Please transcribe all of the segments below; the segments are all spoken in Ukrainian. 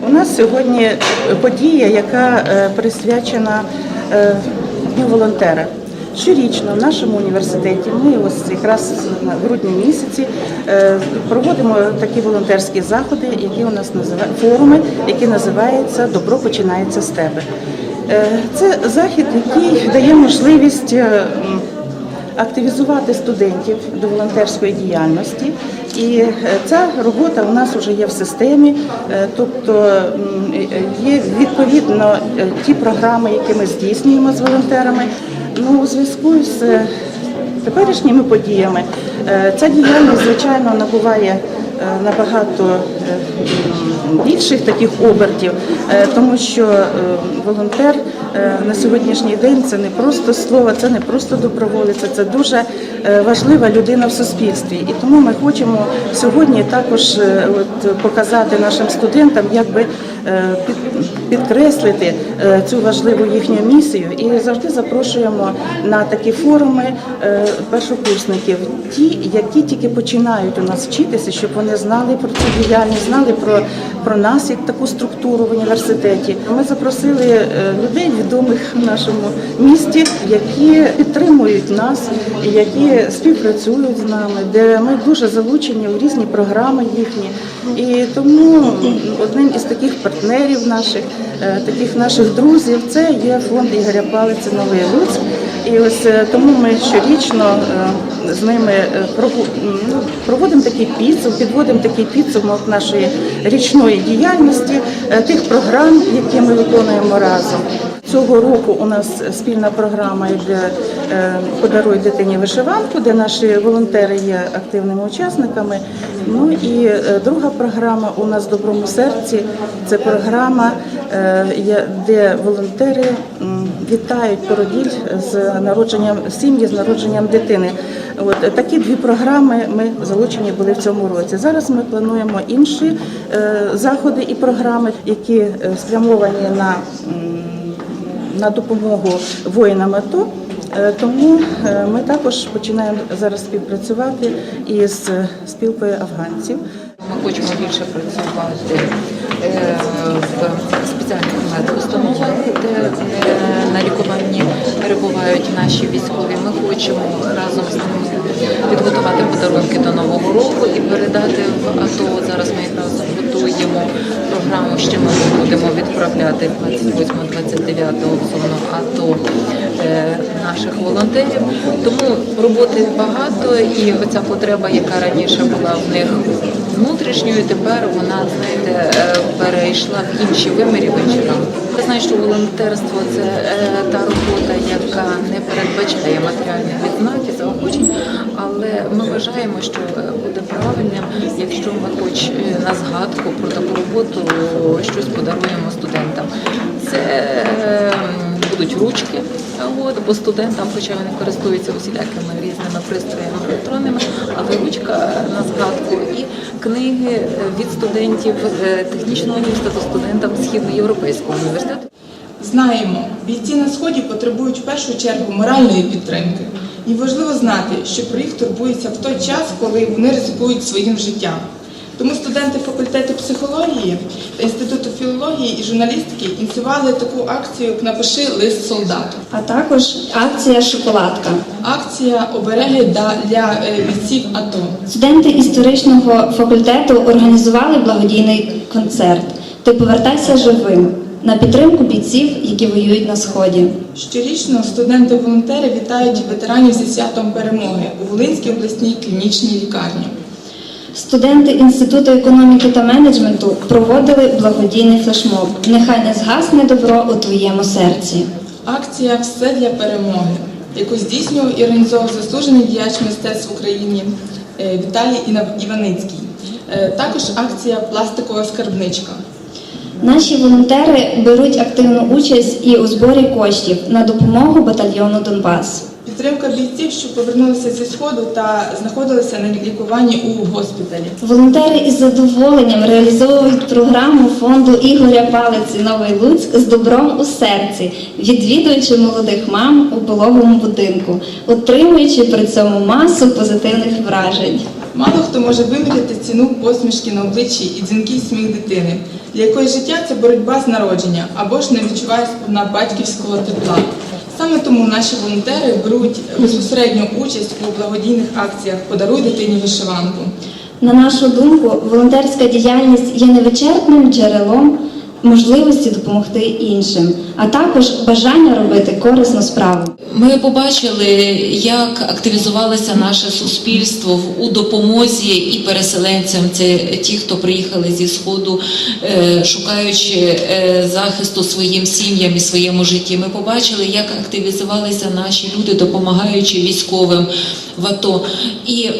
У нас сьогодні подія, яка е, присвячена е, Дню волонтера. Щорічно в нашому університеті ми ось якраз на грудні місяці е, проводимо такі волонтерські заходи, які у нас називають форуми, які називаються Добро починається з тебе. Е, Це захід, який дає можливість е, активізувати студентів до волонтерської діяльності. І е, ця робота у нас вже є в системі, е, тобто є відповідно е, ті програми, які ми здійснюємо з волонтерами. Ну, у зв'язку з теперішніми подіями ця діяльність, звичайно, набуває набагато е, більших таких обертів, е, тому що е, волонтер е, на сьогоднішній день це не просто слово, це не просто доброволець, це дуже е, важлива людина в суспільстві. І тому ми хочемо сьогодні також е, от, показати нашим студентам, як би е, підкреслити е, цю важливу їхню місію. І завжди запрошуємо на такі форуми е, першокурсників, ті, які тільки починають у нас вчитися, щоб вони знали про цю діяльність, знали про, про нас як таку структуру в університеті. Ми запросили е, людей відомих в нашому місті, які підтримують нас, які співпрацюють з нами, де ми дуже залучені у різні програми їхні. І тому одним із таких партнерів наших, е, таких наших друзів, це є фонд Ігоря Палиці Новий Луцьк. І ось е, тому ми щорічно е, з ними е, ну, проводимо такий підсумок, підводимо такий підсумок нашої річної діяльності, тих програм, які ми виконуємо разом. Цього року у нас спільна програма йде «Подаруй дитині вишиванку, де наші волонтери є активними учасниками. Ну і друга програма у нас в доброму серці. Це програма, де волонтери вітають породіль з народженням сім'ї з народженням дитини. От такі дві програми ми залучені були в цьому році. Зараз ми плануємо інші е, заходи і програми, які е, спрямовані на на допомогу воїнам АТО. Е, Тому ми також починаємо зараз співпрацювати із спілкою афганців. Ми хочемо більше працювати в спеціальних медустановах, де на лікуванні перебувають наші військові. Ми хочемо разом з ними підготувати подарунки до нового року і передати в АТО. Зараз ми якраз готуємо програму, що ми будемо відправляти 28-29 в зону АТО е, наших волонтерів. Тому роботи багато і оця потреба, яка раніше була в них внутрішньою, тепер вона знаєте е, перейшла в інші вимірі в інші рамки. Я знаю, що волонтерство це е, та робота, яка не передбачає матеріальних відзнак і заохочень, але ми вважаємо, що буде правильним, якщо ми хоч е, на згадку про таку роботу щось подаруємо студентам. Це будуть ручки, от, бо студентам, хоча вони користуються усілякими різними пристроями електронними, але ручка на згадку і книги від студентів е, технічного університету, студентам Східноєвропейського університету. Знаємо, бійці на сході потребують в першу чергу моральної підтримки. І важливо знати, що про їх турбується в той час, коли вони ризикують своїм життям. Тому студенти факультету психології та інституту філології і журналістики ініціювали таку акцію як Напиши лист солдату. а також акція Шоколадка. Акція обереги для е, бійців АТО. Студенти історичного факультету організували благодійний концерт. Ти повертайся живим на підтримку бійців, які воюють на сході. Щорічно студенти-волонтери вітають ветеранів зі святом перемоги у Волинській обласній клінічній лікарні. Студенти інституту економіки та менеджменту проводили благодійний флешмоб. Нехай не згасне добро у твоєму серці. Акція Все для перемоги, яку здійснював і організовував заслужений діяч мистецтв в Україні е, Віталій Іваницький. Е, Також акція Пластикова скарбничка. Наші волонтери беруть активну участь і у зборі коштів на допомогу батальйону Донбас. Підтримка бійців, що повернулися зі сходу та знаходилися на лікуванні у госпіталі. Волонтери із задоволенням реалізовують програму фонду Ігоря Палиці Новий Луцьк з добром у серці, відвідуючи молодих мам у пологовому будинку, отримуючи при цьому масу позитивних вражень. Мало хто може виміряти ціну посмішки на обличчі і дзвінкий сміх дитини, для якої життя це боротьба з народження або ж не відчуває сповна батьківського тепла. Саме тому наші волонтери беруть безпосередню участь у благодійних акціях Подаруй дитині вишиванку. На нашу думку, волонтерська діяльність є невичерпним джерелом можливості допомогти іншим, а також бажання робити корисну справу. Ми побачили, як активізувалося наше суспільство у допомозі і переселенцям. Це ті, хто приїхали зі сходу, е, шукаючи е, захисту своїм сім'ям і своєму житті. Ми побачили, як активізувалися наші люди, допомагаючи військовим в АТО. І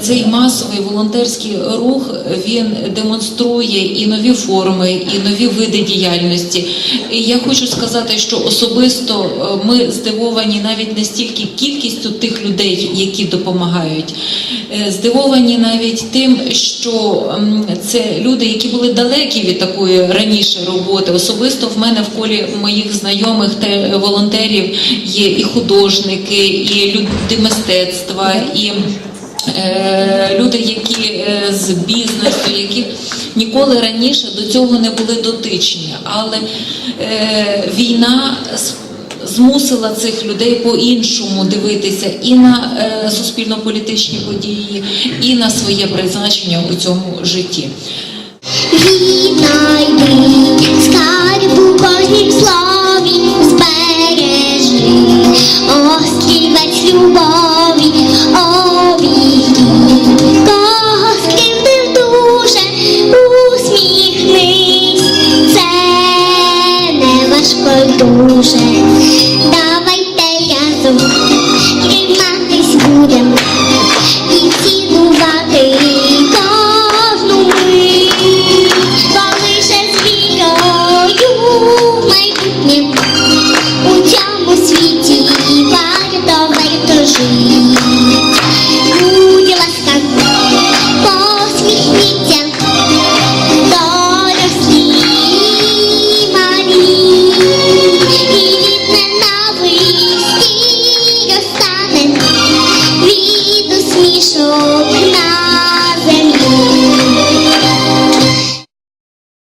цей масовий волонтерський рух він демонструє і нові форми, і нові види діяльності. І я хочу сказати, що особисто е, ми здивовані навіть не стільки кількістю тих людей, які допомагають, Е, здивовані навіть тим, що це люди, які були далекі від такої раніше роботи. Особисто в мене в колі моїх знайомих та волонтерів є і художники, і люди мистецтва, і е, люди, які е, з бізнесу, які ніколи раніше до цього не були дотичні. Але е, війна змусила цих людей по-іншому дивитися і на е, суспільно-політичні події, і на своє призначення у цьому житті. 孤独谁